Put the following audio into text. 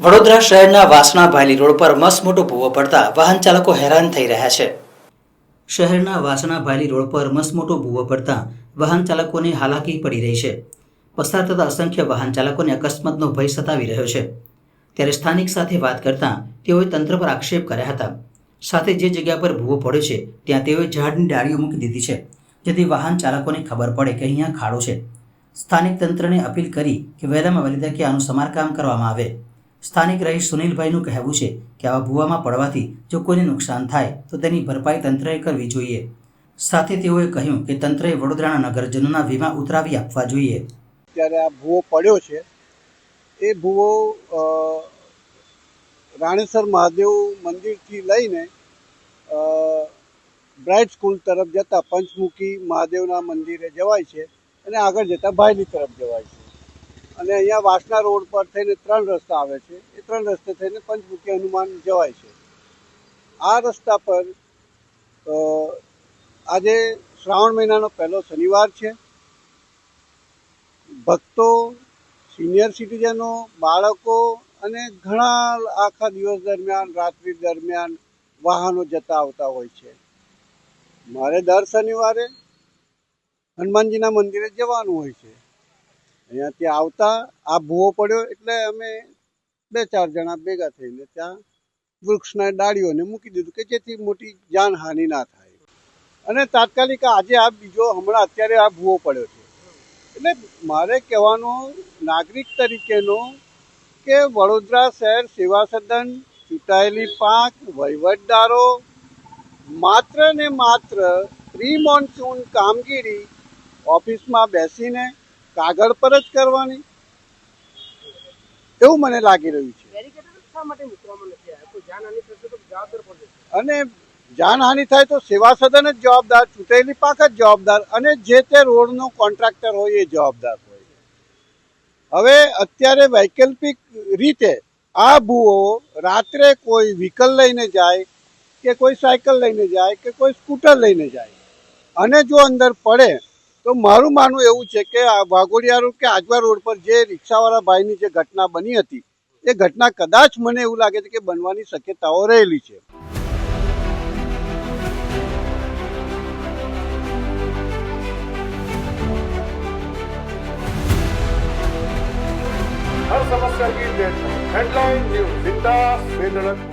વડોદરા શહેરના વાસણા ભાયલી રોડ પર મસ્ત ભૂવો પડતા વાહન ચાલકો હેરાન થઈ રહ્યા છે. શહેરના વાસણા ભાયલી રોડ પર મસ્ત ભૂવો પડતા વાહન ચાલકોને હાલાકી પડી રહી છે. પસાર થતા અસંખ્ય વાહન ચાલકોને અકસ્માતનો ભય સતાવી રહ્યો છે. ત્યારે સ્થાનિક સાથે વાત કરતા તેઓએ તંત્ર પર આક્ષેપ કર્યા હતા. સાથે જે જગ્યા પર ભૂવો પડ્યો છે, ત્યાં તેઓએ ઝાડની ડાળીઓ મૂકી દીધી છે, જેથી વાહન ચાલકોને ખબર પડે કે અહીંયા ખાડો છે. સ્થાનિક તંત્રને અપીલ કરી કે વહેલામાં વહેલી તકે આનું સમારકામ કરવામાં આવે. સ્થાનિક રહીશ સુનિલભાઈનું કહેવું છે કે આવા ભૂવામાં પડવાથી જો કોઈને નુકસાન થાય, તો તેની ભરપાઈ તંત્રએ કરવી જોઈએ. સાથે તેઓએ કહ્યું કે તંત્રએ વડોદરાના નગરજનોના વીમા ઉતરાવી આપવા જોઈએ. ત્યારે આ ભૂવો પડ્યો છે. એ ભૂવો રાણેસર મહાદેવ મંદિરથી લઈને બ્રાઇટ સ્કૂલ તરફ જતા પંચમુખી મહાદેવના મંદિરે જવાય છે. અને આગળ જતા ભાયલી તરફ જવાય છે. અને અહીંયા વાસના રોડ પર થઈને ત્રણ રસ્તા આવે છે. એ ત્રણ રસ્તે થઈને પંચમુખી હનુમાન જવાય છે. આ રસ્તા પર આજે શ્રાવણ મહિનાનો પહેલો શનિવાર છે. ભક્તો, સિનિયર સિટીઝનો, બાળકો અને ઘણા આખા દિવસ દરમિયાન, રાત્રિ દરમિયાન વાહનો જતા આવતા હોય છે. મારે દર શનિવારે હનુમાનજીના મંદિરે જવાનું હોય છે. અહીંયાથી આવતા, આ ભૂવો પડ્યો એટલે અમે બે ચાર જણા ભેગા થઈને ત્યાં વૃક્ષના ડાળીઓને મૂકી દીધું કે જેથી મોટી જાનહાનિ ના થાય. અને તાત્કાલિક આજે આ બીજો હમણાં અત્યારે આ ભૂવો પડ્યો છે. એટલે મારે કહેવાનો નાગરિક તરીકેનો કે વડોદરા શહેર સેવા સદન, ચૂંટાયેલી પાંખ વહીવટદારો માત્ર ને માત્ર પ્રી મોન્સૂન કામગીરી ઓફિસમાં બેસીને કાગળ પર જ કરવાની. એવું મને લાગી રહ્યું છે. અને જાનહાનિ થાય તો સેવા સદન જ જવાબદાર ચૂંટાયેલી પાક જ જવાબદાર અને જે તે રોડનો કોન્ટ્રાક્ટર હોય એ જવાબદાર હોય. હવે અત્યારે વૈકલ્પિક રીતે આ ભૂવો રાત્રે કોઈ વ્હીકલ લઈને જાય કે કોઈ સાયકલ લઈને જાય કે કોઈ સ્કૂટર લઈને જાય અને જો અંદર પડે તો મારું માનવું એવું છે કે આ વાઘોડિયા રોડ કે આજવા રોડ પર જે રિક્ષાવાળા ભાઈની જે ઘટના બની હતી, એ ઘટના કદાચ મને એવું લાગે છે કે બનવાની શક્યતાઓ રહેલી છે. હર સમસ્યા હેડલાઇન ન્યૂઝ, બિંદાસ બેધડક